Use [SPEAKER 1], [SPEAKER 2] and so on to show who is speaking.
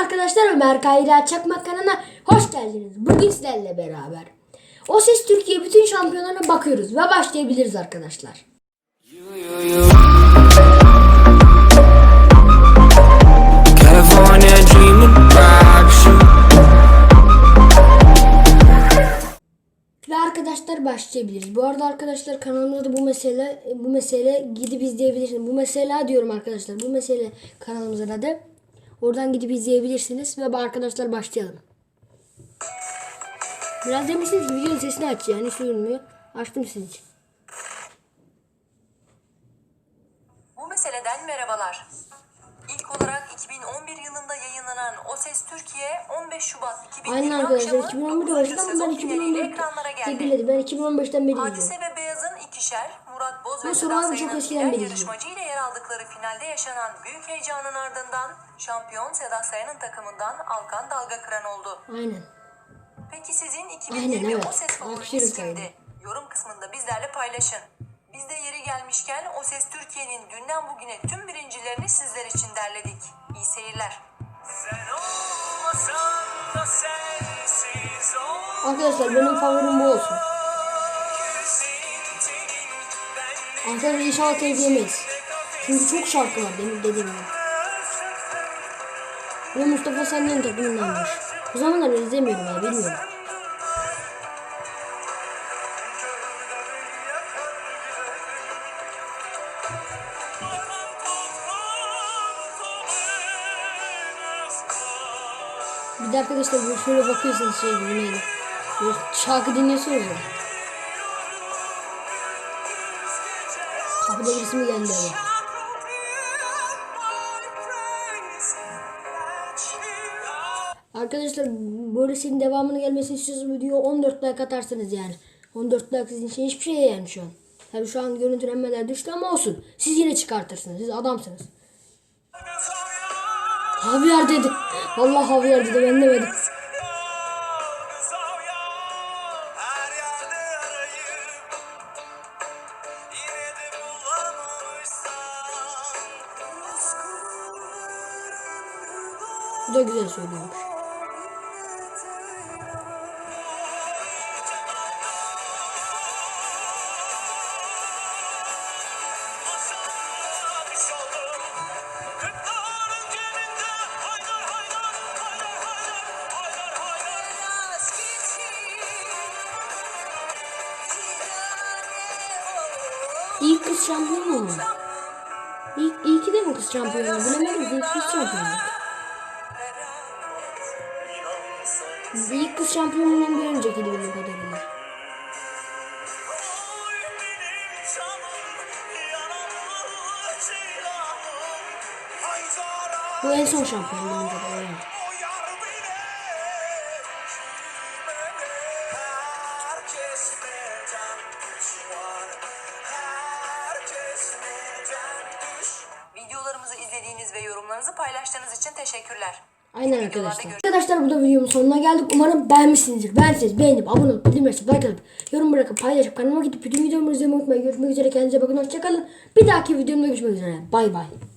[SPEAKER 1] arkadaşlar Ömer Kayra Çakmak kanalına hoş geldiniz. Bugün sizlerle beraber O Ses Türkiye bütün şampiyonlarına bakıyoruz ve başlayabiliriz arkadaşlar. Ve arkadaşlar başlayabiliriz. Bu arada arkadaşlar kanalımda da bu mesele bu mesele gidip izleyebilirsiniz. Bu mesele diyorum arkadaşlar. Bu mesele kanalımızın adı. Oradan gidip izleyebilirsiniz ve arkadaşlar başlayalım. Biraz demişsiniz ki videonun sesini aç yani hiç duyulmuyor. Açtım sizin için.
[SPEAKER 2] Bu meseleden merhabalar. İlk olarak 2011 yılında yayınlanan O Ses Türkiye 15 Şubat 2020
[SPEAKER 1] Aynen arkadaşlar
[SPEAKER 2] akşamı
[SPEAKER 1] 2011'de
[SPEAKER 2] 9.
[SPEAKER 1] başladı ama ben
[SPEAKER 2] sezon finaliyle
[SPEAKER 1] 2014'te
[SPEAKER 2] ekranlara geldi.
[SPEAKER 1] çekildi. Ben 2015'ten beri
[SPEAKER 2] Hadise ve Beyaz'ın ikişer, Murat Boz ve Sedat
[SPEAKER 1] beri
[SPEAKER 2] yarışmacı ile yer aldıkları finalde yaşanan büyük heyecanın ardından şampiyon Sedat Sayan'ın takımından Alkan Dalga Kıran oldu.
[SPEAKER 1] Aynen.
[SPEAKER 2] Peki sizin
[SPEAKER 1] Aynen,
[SPEAKER 2] 2020
[SPEAKER 1] evet.
[SPEAKER 2] O Ses favoriniz kimdi? Yorum kısmında bizlerle paylaşın. Biz de yeri gelmişken O Ses Türkiye'nin dünden bugüne tüm birincilerini sizler için derledik. İyi seyirler.
[SPEAKER 1] Arkadaşlar benim favorim bu olsun. Arkadaşlar inşallah telif yemeyiz. Çünkü çok şarkı var benim dediğim gibi. Ve Mustafa Sandal'ın takımındanmış. O zamanlar izlemiyorum ya bilmiyorum. Bir de arkadaşlar böyle şöyle bakıyorsunuz şey gibi neydi. Böyle şarkı dinliyorsunuz ya. Kapıda birisi mi geldi ama? Arkadaşlar böyle senin devamını gelmesini istiyorsanız video 14 like atarsanız yani. 14 like sizin için hiçbir şey yani şu an. Tabi şu an görüntülenmeler düştü ama olsun. Siz yine çıkartırsınız. Siz adamsınız. Javier dedi. Allah Javier dedi ben demedim. Bu da güzel söylüyormuş. İlk kız şampiyon mu? İlk, ki de mi kız şampiyonu? Bilemedim ilk kız şampiyonu. İlk kız şampiyonundan bir öncekiydi benim kadarıyla. Bu en son şampiyon bence de öyle.
[SPEAKER 2] Yorumlarınızı paylaştığınız için teşekkürler.
[SPEAKER 1] Aynen arkadaşlar. Arkadaşlar bu da videomun sonuna geldik. Umarım beğenmişsinizdir. Beğendiyseniz beğenip abone olup bildirim açıp like atıp yorum bırakıp paylaşıp kanalıma gidip bütün videomu izlemeyi unutmayın. Görüşmek üzere kendinize bakın. Hoşçakalın. Bir dahaki videomda görüşmek üzere. Bay bay.